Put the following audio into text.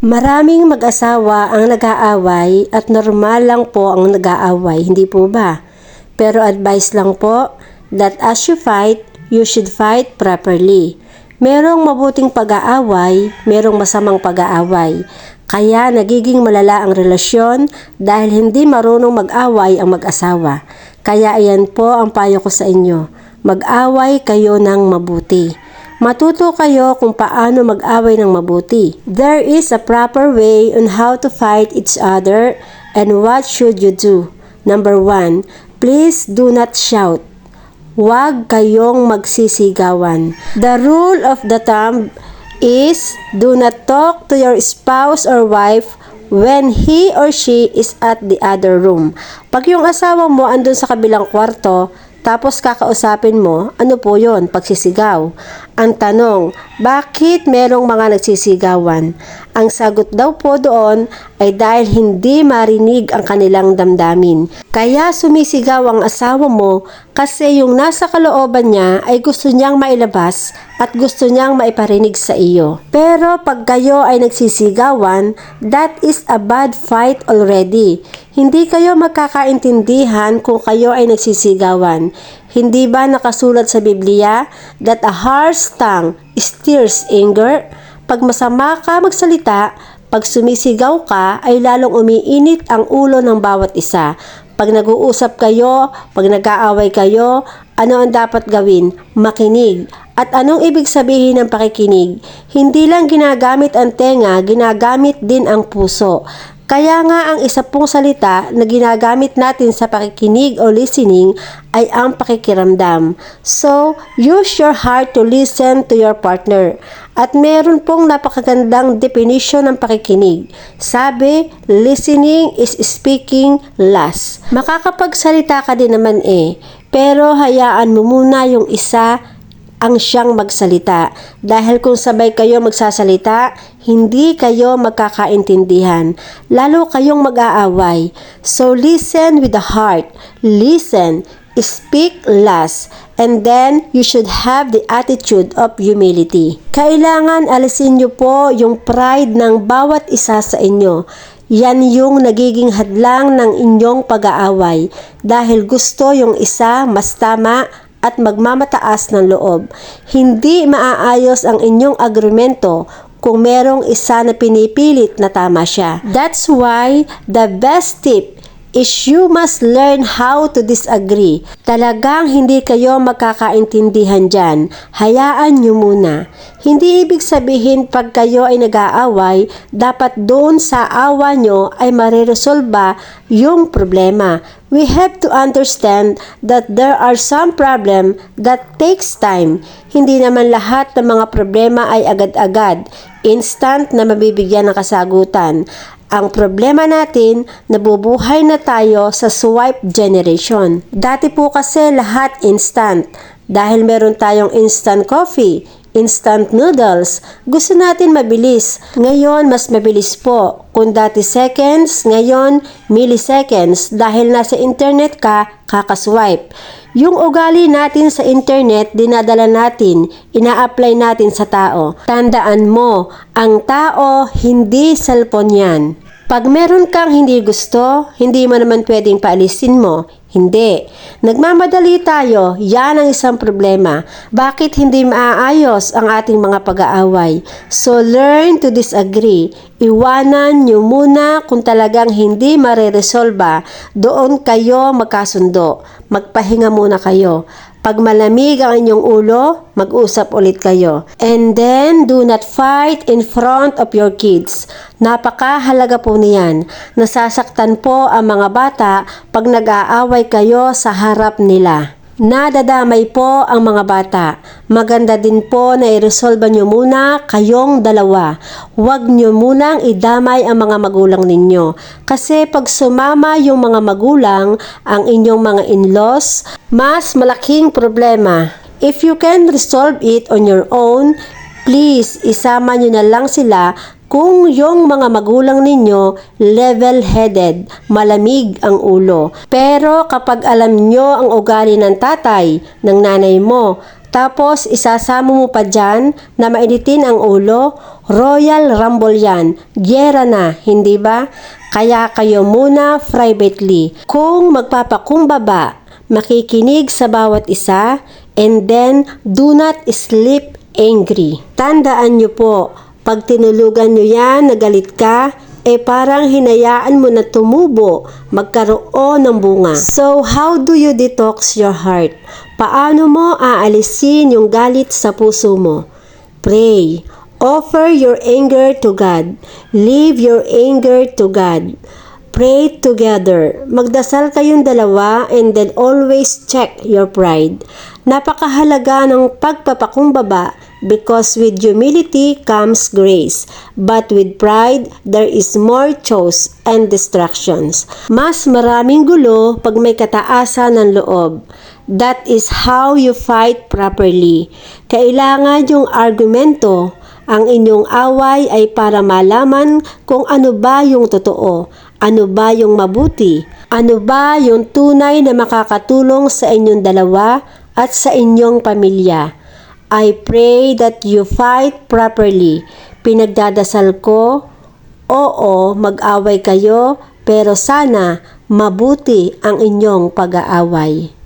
Maraming mag-asawa ang nag-aaway at normal lang po ang nag-aaway, hindi po ba? Pero advice lang po that as you fight, you should fight properly. Merong mabuting pag-aaway, merong masamang pag-aaway. Kaya nagiging malala ang relasyon dahil hindi marunong mag-away ang mag-asawa. Kaya ayan po ang payo ko sa inyo. Mag-away kayo ng mabuti. Matuto kayo kung paano mag-away ng mabuti. There is a proper way on how to fight each other and what should you do. Number one, please do not shout. Huwag kayong magsisigawan. The rule of the thumb is do not talk to your spouse or wife when he or she is at the other room. Pag yung asawa mo andun sa kabilang kwarto, tapos kakausapin mo, ano po yon pagsisigaw. Ang tanong, bakit merong mga nagsisigawan? Ang sagot daw po doon ay dahil hindi marinig ang kanilang damdamin. Kaya sumisigaw ang asawa mo kasi yung nasa kalooban niya ay gusto niyang mailabas at gusto niyang maiparinig sa iyo. Pero pag kayo ay nagsisigawan, that is a bad fight already. Hindi kayo magkakaintindihan kung kayo ay nagsisigawan. Hindi ba nakasulat sa Biblia that a harsh tongue stirs anger? Pag masama ka magsalita, pag sumisigaw ka ay lalong umiinit ang ulo ng bawat isa. Pag nag-uusap kayo, pag nag-aaway kayo, ano ang dapat gawin? Makinig. At anong ibig sabihin ng pakikinig? Hindi lang ginagamit ang tenga, ginagamit din ang puso. Kaya nga ang isa pong salita na ginagamit natin sa pakikinig o listening ay ang pakikiramdam. So, use your heart to listen to your partner. At meron pong napakagandang definition ng pakikinig. Sabi, listening is speaking last. Makakapagsalita ka din naman eh, pero hayaan mo muna yung isa ang siyang magsalita. Dahil kung sabay kayo magsasalita, hindi kayo magkakaintindihan. Lalo kayong mag-aaway. So listen with the heart. Listen. Speak last. And then, you should have the attitude of humility. Kailangan alisin niyo po yung pride ng bawat isa sa inyo. Yan yung nagiging hadlang ng inyong pag-aaway dahil gusto yung isa mas tama at magmamataas ng loob. Hindi maaayos ang inyong agrumento kung merong isa na pinipilit na tama siya. That's why the best tip is you must learn how to disagree. Talagang hindi kayo magkakaintindihan dyan. Hayaan nyo muna. Hindi ibig sabihin pag kayo ay nag-aaway, dapat doon sa awa nyo ay mariresolba yung problema. We have to understand that there are some problem that takes time. Hindi naman lahat ng mga problema ay agad-agad, instant na mabibigyan ng kasagutan. Ang problema natin, nabubuhay na tayo sa swipe generation. Dati po kasi lahat instant. Dahil meron tayong instant coffee, instant noodles, gusto natin mabilis. Ngayon, mas mabilis po. Kung dati seconds, ngayon milliseconds dahil nasa internet ka, kakaswipe. Yung ugali natin sa internet, dinadala natin, ina-apply natin sa tao. Tandaan mo, ang tao, hindi cellphone yan. Pag meron kang hindi gusto, hindi mo naman pwedeng paalisin mo. Hindi. Nagmamadali tayo, yan ang isang problema. Bakit hindi maaayos ang ating mga pag-aaway? So learn to disagree. Iwanan nyo muna kung talagang hindi mareresolba, doon kayo magkasundo. Magpahinga muna kayo. Pag malamig ang inyong ulo, mag-usap ulit kayo. And then, do not fight in front of your kids. Napakahalaga po niyan. Nasasaktan po ang mga bata pag nag-aaway kayo sa harap nila. Nadadamay po ang mga bata. Maganda din po na iresolba nyo muna kayong dalawa. Huwag nyo munang idamay ang mga magulang ninyo. Kasi pag sumama yung mga magulang, ang inyong mga in-laws, mas malaking problema. If you can resolve it on your own, please isama nyo na lang sila kung yung mga magulang ninyo level-headed, malamig ang ulo. Pero kapag alam nyo ang ugali ng tatay, ng nanay mo, tapos isasama mo pa dyan na mainitin ang ulo, Royal Rumble yan. Gyera na, hindi ba? Kaya kayo muna privately. Kung magpapakumbaba, makikinig sa bawat isa, and then do not sleep angry. Tandaan nyo po, pag tinulugan nyo yan, nagalit ka, eh parang hinayaan mo na tumubo, magkaroon ng bunga. So, how do you detox your heart? Paano mo aalisin yung galit sa puso mo? Pray. Offer your anger to God. Leave your anger to God. Pray together. Magdasal kayong dalawa and then always check your pride. Napakahalaga ng pagpapakumbaba because with humility comes grace. But with pride, there is more choice and distractions. Mas maraming gulo pag may kataasan ng loob. That is how you fight properly. Kailangan yung argumento ang inyong away ay para malaman kung ano ba yung totoo, ano ba yung mabuti, ano ba yung tunay na makakatulong sa inyong dalawa at sa inyong pamilya. I pray that you fight properly. Pinagdadasal ko, oo, mag-away kayo, pero sana mabuti ang inyong pag-aaway.